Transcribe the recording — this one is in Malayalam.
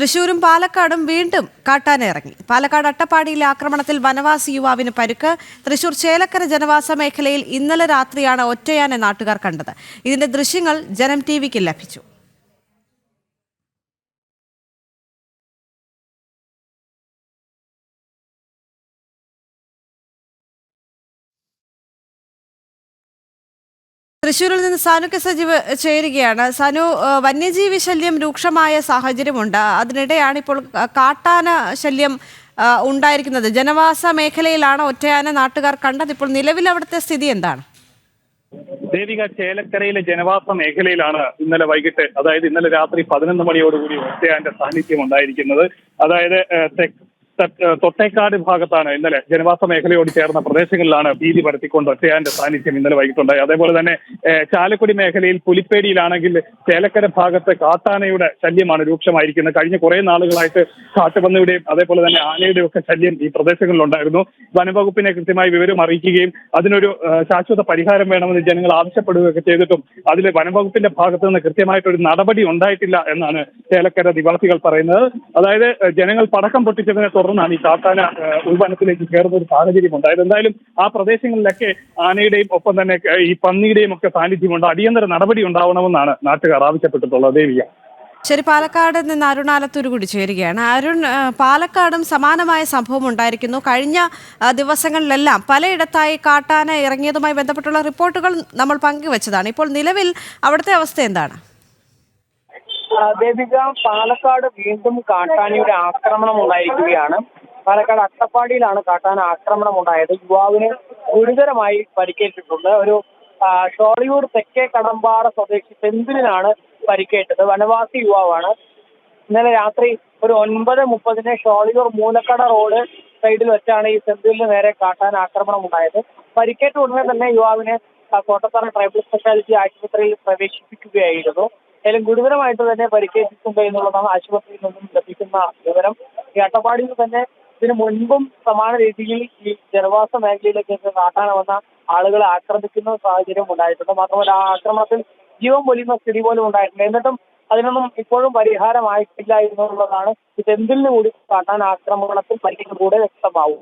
തൃശൂരും പാലക്കാടും വീണ്ടും കാട്ടാനിറങ്ങി പാലക്കാട് അട്ടപ്പാടിയിലെ ആക്രമണത്തിൽ വനവാസി യുവാവിന് പരുക്ക്. തൃശൂർ ചേലക്കര ജനവാസ മേഖലയിൽ ഇന്നലെ രാത്രിയാണ് ഒറ്റയാനെ നാട്ടുകാർ കണ്ടത്. ഇതിന്റെ ദൃശ്യങ്ങൾ ജനം ടി ലഭിച്ചു. തൃശ്ശൂരിൽ നിന്ന് സാനു കെ സജീവ് ചേരുകയാണ്. സാനു വന്യജീവി ശല്യം രൂക്ഷമായ സാഹചര്യമുണ്ട്. അതിനിടെയാണ് ഇപ്പോൾ കാട്ടാന ശല്യം ഉണ്ടായിരിക്കുന്നത്. ജനവാസ മേഖലയിലാണ് ഒറ്റയാന നാട്ടുകാർ കണ്ടത്. ഇപ്പോൾ നിലവിൽ അവിടുത്തെ സ്ഥിതി എന്താണ്? ദേവിക ചേലക്കരയിലെ ജനവാസ മേഖലയിലാണ് ഇന്നലെ വൈകിട്ട് അതായത് ഇന്നലെ രാത്രി പതിനൊന്ന് മണിയോടുകൂടി ഒറ്റയാന്റെ സാന്നിധ്യം ഉണ്ടായിരിക്കുന്നത്. അതായത് തൊട്ടേക്കാട് ഭാഗത്താണ് ഇന്നലെ ജനവാസ മേഖലയോട് ചേർന്ന പ്രദേശങ്ങളിലാണ് ഭീതി പരത്തിക്കൊണ്ട് ഒറ്റയാന്റെ സാന്നിധ്യം ഇന്നലെ വൈകിട്ടുണ്ടായി. അതേപോലെ തന്നെ ചാലക്കുടി മേഖലയിൽ പുലിപ്പേടിയിലാണെങ്കിൽ ചേലക്കര ഭാഗത്ത് കാട്ടാനയുടെ ശല്യമാണ് രൂക്ഷമായിരിക്കുന്നത്. കഴിഞ്ഞ കുറെ നാളുകളായിട്ട് കാട്ടുപന്നിയുടെയും അതേപോലെ തന്നെ ആനയുടെയും ഒക്കെ ശല്യം ഈ പ്രദേശങ്ങളിലുണ്ടായിരുന്നു. വനംവകുപ്പിനെ കൃത്യമായി വിവരം അറിയിക്കുകയും അതിനൊരു ശാശ്വത പരിഹാരം വേണമെന്ന് ജനങ്ങൾ ആവശ്യപ്പെടുകയൊക്കെ ചെയ്തിട്ടും അതിൽ വനംവകുപ്പിന്റെ ഭാഗത്തു നിന്ന് കൃത്യമായിട്ടൊരു നടപടി ഉണ്ടായിട്ടില്ല എന്നാണ് ചേലക്കര നിവാസികൾ പറയുന്നത്. അതായത് ജനങ്ങൾ പടക്കം പൊട്ടിച്ചതിനെ തുടർന്നാണ് ഈ കാട്ടാന ഉൽപ്പന്നത്തിലേക്ക് കയറുന്ന ഒരു സാഹചര്യം ഉണ്ടായത് എന്തായാലും ആ പ്രദേശങ്ങളിലൊക്കെ ആനയുടെയും ഒപ്പം തന്നെ ഈ പന്നിയുടെയും ഒക്കെ സാന്നിധ്യമുണ്ട്. അടിയന്തര നടപടി ഉണ്ടാവണമെന്നാണ് നാട്ടുകാർ ആവശ്യപ്പെട്ടിട്ടുള്ളത്. ദേവിയ ശരി പാലക്കാട് നിന്ന് അരുൺ ആലത്തൂർ കൂടി ചേരുകയാണ്. അരുൺ പാലക്കാടും സമാനമായ സംഭവം ഉണ്ടായിരിക്കുന്നു. കഴിഞ്ഞ ദിവസങ്ങളിലെല്ലാം പലയിടത്തായി കാട്ടാന ഇറങ്ങിയതുമായി ബന്ധപ്പെട്ടുള്ള റിപ്പോർട്ടുകൾ നമ്മൾ പങ്കുവച്ചതാണ്. ഇപ്പോൾ നിലവിൽ അവിടുത്തെ അവസ്ഥ എന്താണ്? ദേവിക പാലക്കാട് വീണ്ടും കാട്ടാനയുടെ ആക്രമണം ഉണ്ടായിരിക്കുകയാണ്. പാലക്കാട് അട്ടപ്പാടിയിലാണ് കാട്ടാന ആക്രമണം ഉണ്ടായത്. യുവാവിന് ഗുരുതരമായി പരിക്കേറ്റിട്ടുണ്ട്. ഒരു ഷോളിയൂർ തെക്കേ കടമ്പാറ സ്വദേശി സെന്തിലിനാണ് പരിക്കേറ്റത്. വനവാസി യുവാവാണ്. ഇന്നലെ രാത്രി ഒരു ഒൻപത് മുപ്പതിന് ഷോളിയൂർ മൂലക്കട റോഡ് സൈഡിൽ വെച്ചാണ് ഈ സെന്തിലിന് നേരെ കാട്ടാൻ ആക്രമണം ഉണ്ടായത്. പരിക്കേറ്റ ഉടനെ തന്നെ യുവാവിനെ കോട്ടത്തറ ട്രൈബൽ സ്പെഷ്യാലിറ്റി ആശുപത്രിയിൽ പ്രവേശിപ്പിക്കുകയായിരുന്നു. ഏതായാലും ഗുരുതരമായിട്ട് തന്നെ പരിക്കേറ്റിട്ടുണ്ട് എന്നുള്ളതാണ് ആശുപത്രിയിൽ നിന്നും ലഭിക്കുന്ന വിവരം. ഈ അട്ടപ്പാടിയിൽ തന്നെ ഇതിനു മുൻപും സമാന രീതിയിൽ ഈ ജനവാസ മേഖലയിലേക്ക് നാട്ടാണ് വന്ന ആളുകളെ ആക്രമിക്കുന്ന സാഹചര്യം ഉണ്ടായിട്ടുണ്ട്. മാത്രമല്ല ആ ആക്രമണത്തിൽ ജീവൻ പൊലിയുന്ന സ്ഥിതി പോലും ഉണ്ടായിട്ടുണ്ട്. എന്നിട്ടും അതിനൊന്നും ഇപ്പോഴും പരിഹാരമായിട്ടില്ല എന്നുള്ളതാണ് ഇത് എന്തിനു കൂടി കാട്ടാൻ ആക്രമണത്തിൽ പരിക്കും കൂടെ വ്യക്തമാവും